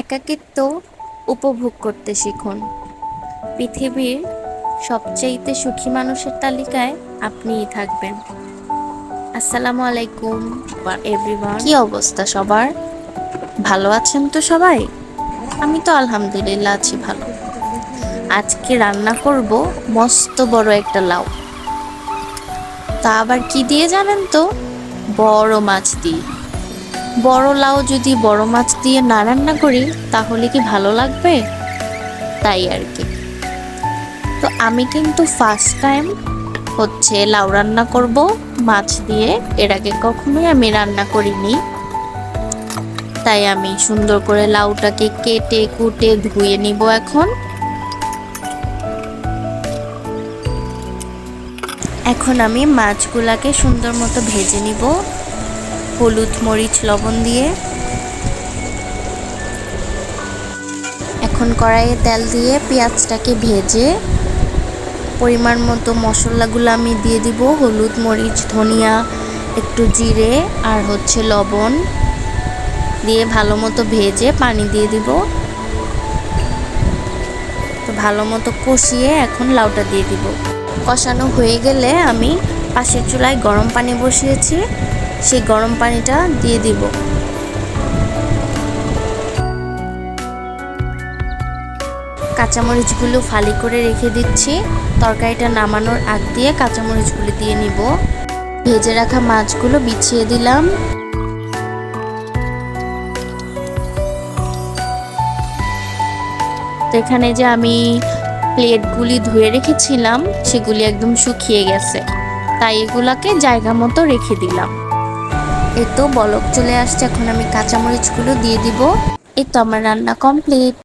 একাকিত্ব উপভোগ করতে শিখুন। পৃথিবীর সবচাইতে সুখী মানুষের তালিকায় আপনিই থাকবেন। আসসালামু আলাইকুম এভরিওয়ান। কি অবস্থা সবার? ভালো আছেন তো সবাই? আমি তো আলহামদুলিল্লাহ আছি ভালো। আজকে রান্না করব মস্ত বড় একটা লাউ। তা আবার কি দিয়ে জানেন তো? বড় মাছ দিয়ে। বড় লাউ যদি বড় মাছ দিয়ে না রান্না করি, তাহলে কি ভালো লাগবে? তাই আর কি। তো আমি কিন্তু ফার্স্ট টাইম হচ্ছে লাউ রান্না করব, মাছ দিয়ে। এর আগে কখনোই আমি রান্না করিনি। তাই আমি সুন্দর করে লাউটাকে কেটে, কুটে ধুয়ে নিব এখন। এখন আমি মাছগুলাকে সুন্দর মতো ভেজে নিব। হলুদ মরিচ লবণ দিয়ে। এখন কড়াইয়ে তেল দিয়ে পেঁয়াজটাকে ভেজে পরিমাণ মতো মশলাগুলো আমি দিয়ে দিব। হলুদ মরিচ, ধনিয়া, একটু জিরে আর হচ্ছে লবণ দিয়ে ভালো মতো ভেজে পানি দিয়ে দিব। তো ভালো মতো কষিয়ে এখন লাউটা দিয়ে দিব। কষানো হয়ে গেলে আমি পাশের চুলায় গরম পানি বসিয়েছি। সেই গরম পানিটা দিয়ে দিব। কাঁচামরিচগুলো ফালি করে রেখে দিচ্ছি। তরকারিটা নামানোর আগ দিয়ে কাঁচামরিচগুলো দিয়ে নিব। ভেজে রাখা মাছগুলো বিছিয়ে দিলাম। তো এখানে যে আমি প্লেটগুলি ধুয়ে রেখেছিলাম, সেগুলি একদম শুকিয়ে গেছে। তাই এগুলাকে জায়গা মতো রেখে দিলাম। এই তো বলক চলে আসছে, এখন আমি কাঁচামরিচগুলো দিয়ে দিব। এই তো আমার রান্না কমপ্লিট